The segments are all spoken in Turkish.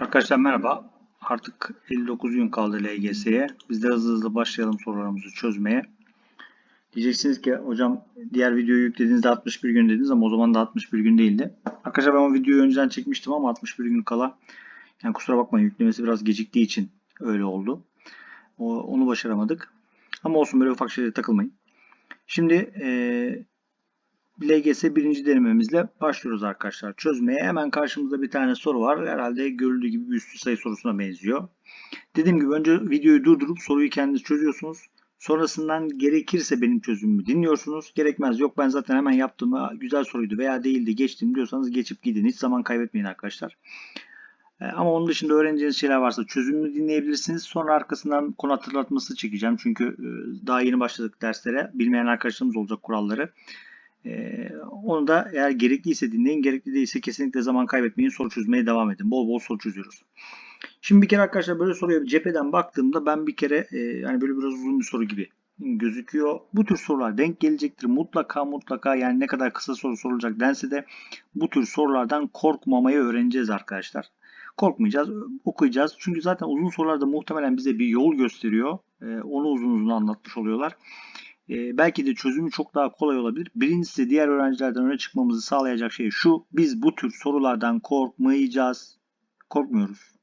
Arkadaşlar merhaba. Artık 59 gün kaldı LGS'ye. Biz de hızlı hızlı başlayalım sorularımızı çözmeye. Diyeceksiniz ki hocam diğer videoyu yüklediğinizde 61 gün dediniz ama o zaman da 61 gün değildi. Arkadaşlar ben o videoyu önceden çekmiştim ama 61 gün kala yani kusura bakmayın yüklemesi biraz geciktiği için öyle oldu. O, onu başaramadık. Ama olsun böyle ufak şeylere takılmayın. Şimdi eee LGS birinci denememizle başlıyoruz arkadaşlar. Çözmeye hemen karşımızda bir tane soru var. Herhalde görüldüğü gibi bir üstü sayı sorusuna benziyor. Dediğim gibi önce videoyu durdurup soruyu kendiniz çözüyorsunuz. Sonrasından gerekirse benim çözümümü dinliyorsunuz. Gerekmez yok ben zaten hemen yaptığımı güzel soruydu veya değildi geçtim diyorsanız geçip gidin. Hiç zaman kaybetmeyin arkadaşlar. Ee, Ama onun dışında öğreneceğiniz şeyler varsa çözümünü dinleyebilirsiniz. Sonra arkasından konu hatırlatması çekeceğim. Çünkü e, daha yeni başladık derslere. Bilmeyen arkadaşlarımız olacak kuralları. Ee, onu da eğer gerekliyse dinleyin, gerekli değilse kesinlikle zaman kaybetmeyin, soru çözmeye devam edin. Bol bol soru çözüyoruz. Şimdi bir kere arkadaşlar böyle soruya cepheden baktığımda ben bir kere e, yani böyle biraz uzun bir soru gibi gözüküyor. Bu tür sorular denk gelecektir. Mutlaka mutlaka yani ne kadar kısa soru sorulacak dense de bu tür sorulardan korkmamayı öğreneceğiz arkadaşlar. Korkmayacağız, okuyacağız. Çünkü zaten uzun sorularda muhtemelen bize bir yol gösteriyor. E, onu uzun uzun anlatmış oluyorlar. E, belki de çözümü çok daha kolay olabilir. Birincisi diğer öğrencilerden öne çıkmamızı sağlayacak şey şu. Biz bu tür sorulardan korkmayacağız. Korkmuyoruz.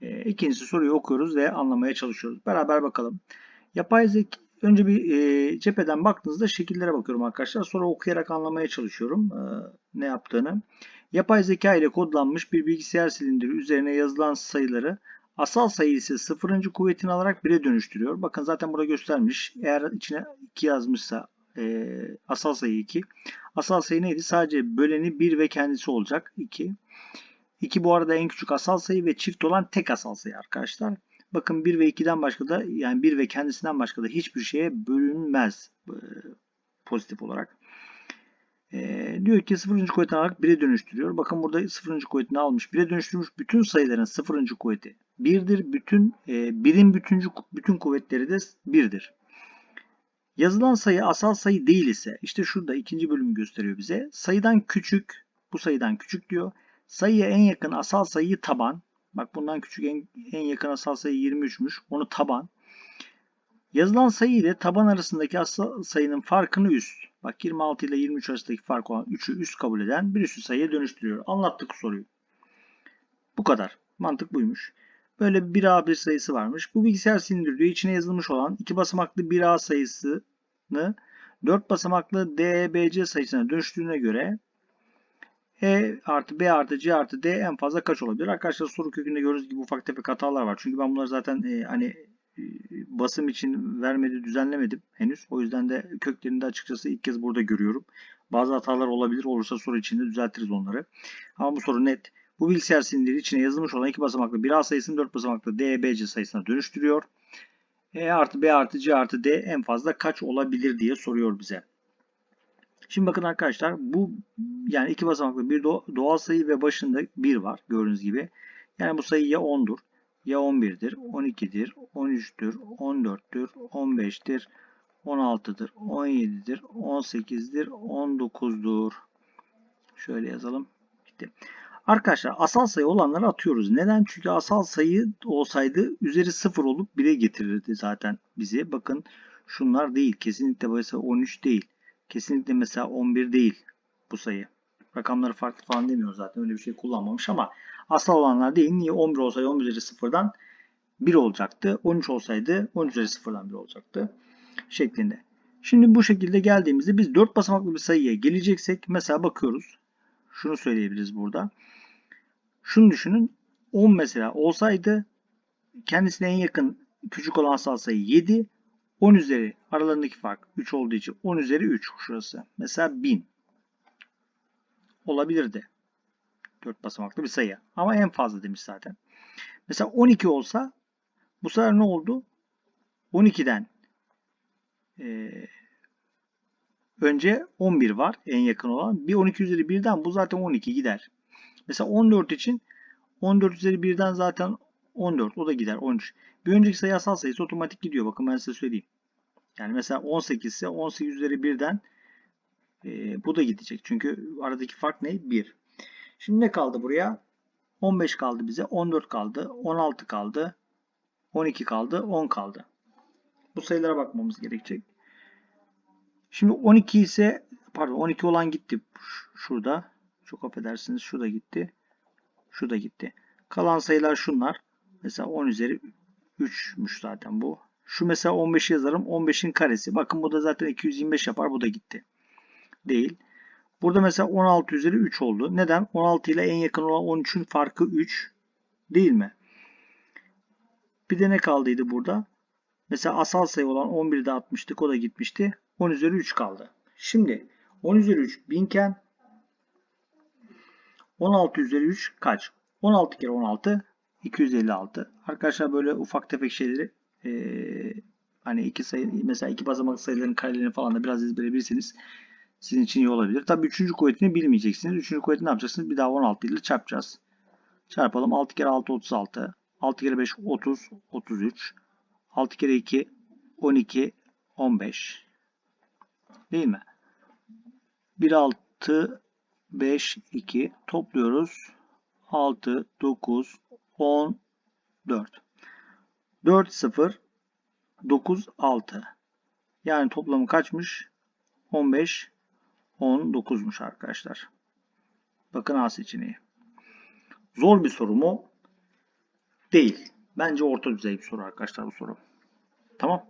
E, ikincisi soruyu okuyoruz ve anlamaya çalışıyoruz. Beraber bakalım. Yapay zeka önce bir e, cepheden baktığınızda şekillere bakıyorum arkadaşlar. Sonra okuyarak anlamaya çalışıyorum e, ne yaptığını. Yapay zeka ile kodlanmış bir bilgisayar silindiri üzerine yazılan sayıları Asal sayı ise sıfırıncı kuvvetini alarak 1'e dönüştürüyor. Bakın zaten burada göstermiş. Eğer içine 2 yazmışsa e, asal sayı 2. Asal sayı neydi? Sadece böleni 1 ve kendisi olacak. 2. 2 bu arada en küçük asal sayı ve çift olan tek asal sayı arkadaşlar. Bakın 1 ve 2'den başka da yani 1 ve kendisinden başka da hiçbir şeye bölünmez e, pozitif olarak. E, diyor ki 0. kuvvetini alarak 1'e dönüştürüyor. Bakın burada 0. kuvvetini almış. 1'e dönüştürmüş bütün sayıların 0. kuvveti 1'dir. Bütün e, birin bütüncü, bütün kuvvetleri de 1'dir. Yazılan sayı asal sayı değil ise işte şurada ikinci bölümü gösteriyor bize. Sayıdan küçük bu sayıdan küçük diyor. Sayıya en yakın asal sayıyı taban. Bak bundan küçük en, en yakın asal sayı 23'müş. Onu taban. Yazılan sayı ile taban arasındaki asal sayının farkını üst. Bak 26 ile 23 arasındaki fark olan 3'ü üst kabul eden bir üstü sayıya dönüştürüyor. Anlattık soruyu. Bu kadar. Mantık buymuş. Böyle bir A1 sayısı varmış. Bu bilgisayar silindiri diyor. İçine yazılmış olan iki basamaklı bir A sayısını 4 basamaklı DBC sayısına dönüştüğüne göre E artı B artı C artı D en fazla kaç olabilir? Arkadaşlar soru kökünde gördüğünüz gibi ufak tefek hatalar var. Çünkü ben bunları zaten e, hani basım için vermedi düzenlemedim henüz. O yüzden de köklerini de açıkçası ilk kez burada görüyorum. Bazı hatalar olabilir. Olursa soru içinde düzeltiriz onları. Ama bu soru net. Bu bilgisayar silindiri içine yazılmış olan iki basamaklı bir A sayısını dört basamaklı D, B, C sayısına dönüştürüyor. E artı B artı C artı D en fazla kaç olabilir diye soruyor bize. Şimdi bakın arkadaşlar bu yani iki basamaklı bir doğal sayı ve başında 1 var gördüğünüz gibi. Yani bu sayı ya 10'dur ya 11'dir, 12'dir, 13'tür, 14'tür, 15'tir, 16'dır, 17'dir, 18'dir, 19'dur. Şöyle yazalım. Bitti. Arkadaşlar asal sayı olanları atıyoruz. Neden? Çünkü asal sayı olsaydı üzeri 0 olup 1'e getirirdi zaten bizi. Bakın şunlar değil. Kesinlikle mesela 13 değil. Kesinlikle mesela 11 değil bu sayı. Rakamları farklı falan demiyor zaten. Öyle bir şey kullanmamış ama asal olanlar değil. Niye 11 olsaydı 11 üzeri 0'dan 1 olacaktı. 13 olsaydı 13 üzeri 0'dan 1 olacaktı. Şeklinde. Şimdi bu şekilde geldiğimizde biz 4 basamaklı bir sayıya geleceksek mesela bakıyoruz. Şunu söyleyebiliriz burada. Şunu düşünün. 10 mesela olsaydı kendisine en yakın küçük olan asal sayı 7. 10 üzeri aralarındaki fark 3 olduğu için 10 üzeri 3 şurası. Mesela 1000 olabilirdi. 4 basamaklı bir sayı. Ama en fazla demiş zaten. Mesela 12 olsa bu sefer ne oldu? 12'den e, önce 11 var en yakın olan. Bir 12 üzeri 1'den bu zaten 12 gider. Mesela 14 için 14 üzeri 1'den zaten 14. O da gider 13. Bir önceki sayı asal sayısı otomatik gidiyor. Bakın ben size söyleyeyim. Yani mesela 18 ise 18 üzeri 1'den e, bu da gidecek. Çünkü aradaki fark ne? 1. Şimdi ne kaldı buraya? 15 kaldı bize. 14 kaldı. 16 kaldı. 12 kaldı. 10 kaldı. Bu sayılara bakmamız gerekecek. Şimdi 12 ise pardon 12 olan gitti. Şurada. Çok affedersiniz. Şurada gitti. Şurada gitti. Kalan sayılar şunlar. Mesela 10 üzeri 3'müş zaten bu. Şu mesela 15 yazarım. 15'in karesi. Bakın bu da zaten 225 yapar. Bu da gitti. Değil. Burada mesela 16 üzeri 3 oldu. Neden? 16 ile en yakın olan 13'ün farkı 3. Değil mi? Bir de ne kaldıydı burada? Mesela asal sayı olan 11'de 60'tık. O da gitmişti. 10 üzeri 3 kaldı. Şimdi 10 üzeri 3 binken 16 üzeri 3 kaç? 16 kere 16 256. Arkadaşlar böyle ufak tefek şeyleri eee, hani iki sayı mesela iki basamaklı sayıların karelerini falan da biraz ezberebilirsiniz. Sizin için iyi olabilir. Tabii üçüncü kuvvetini bilmeyeceksiniz. Üçüncü kuvveti ne yapacaksınız? Bir daha 16 ile çarpacağız. Çarpalım. 6 kere 6 36. 6 kere 5 30 33. 6 kere 2 12 15. Değil mi? 1 6 5 2 topluyoruz. 6 9 10 4. 4 0 9 6. Yani toplamı kaçmış? 15 19'muş arkadaşlar. Bakın A seçeneği. Zor bir soru mu? Değil. Bence orta düzey bir soru arkadaşlar bu soru. Tamam.